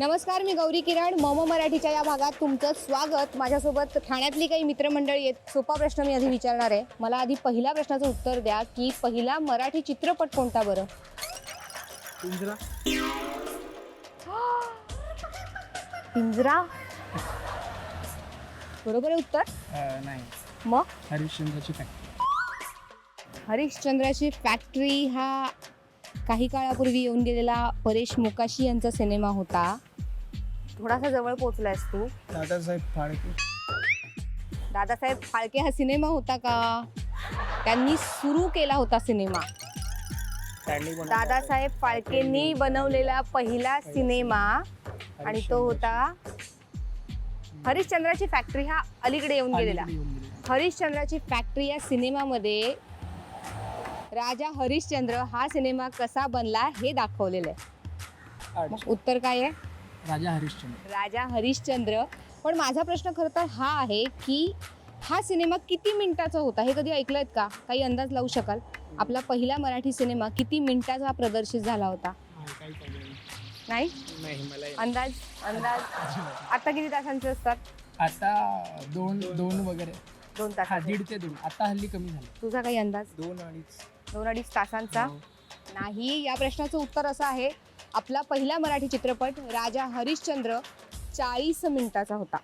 नमस्कार मी गौरी किरण. मम मराठीच्या या भागात तुमचं स्वागत. माझ्यासोबत ठाण्यातली काही मित्रमंडळी आहेत. सोपा प्रश्न मी आधी विचारणार आहे. मला आधी पहिल्या प्रश्नाचं उत्तर द्या की पहिला मराठी चित्रपट कोणता बरं? पिंजरा. पिंजरा? बरोबर आहे उत्तर? नाही. मग? हरिश्चंद्राची हरिश्चंद्राची फॅक्टरी हा काही काळापूर्वी येऊन गेलेला परेश मुकाशी यांचा सिनेमा होता. थोडासा जवळ पोचलायस तू. दादासाहेब फाळके. दादासाहेब फाळके हा सिनेमा होता का? त्यांनी सुरू केला होता सिनेमा. त्यांनी बनवला. दादासाहेब फाळकेंनी बनवलेला पहिला सिनेमा आणि तो होता हरिश्चंद्राची फॅक्टरी. हा अलीकडे येऊन गेलेला. हरिश्चंद्राची फॅक्टरी या सिनेमामध्ये राजा हरिश्चंद्र हा सिनेमा कसा बनला हे दाखवलेलं आहे. मग उत्तर काय आहे? राजा हरिश्चंद्र. राजा हरिश्चंद्र. पण माझा प्रश्न खरं तर हा आहे की हा सिनेमा किती मिनिटाचा होता? हे कधी ऐकलंयत का? काही अंदाज लावू शकाल? आपला पहिला मराठी सिनेमा किती मिनिटाचा प्रदर्शित झाला होता? हा, नाही. मला अंदाज अंदाज. आता किती तासांचे असतात? आता दोन दोन वगैरे. दोन हा तास दीड ते दोन. आता हल्ली कमी झालं. तुझा काही अंदाज? दोन अडीच. दोन अडीच तासांचा? हो. नाही या प्रश्नाचं उत्तर असं आहे आपला पहिला मराठी चित्रपट राजा हरिश्चंद्र चाळीस मिनिटाचा होता.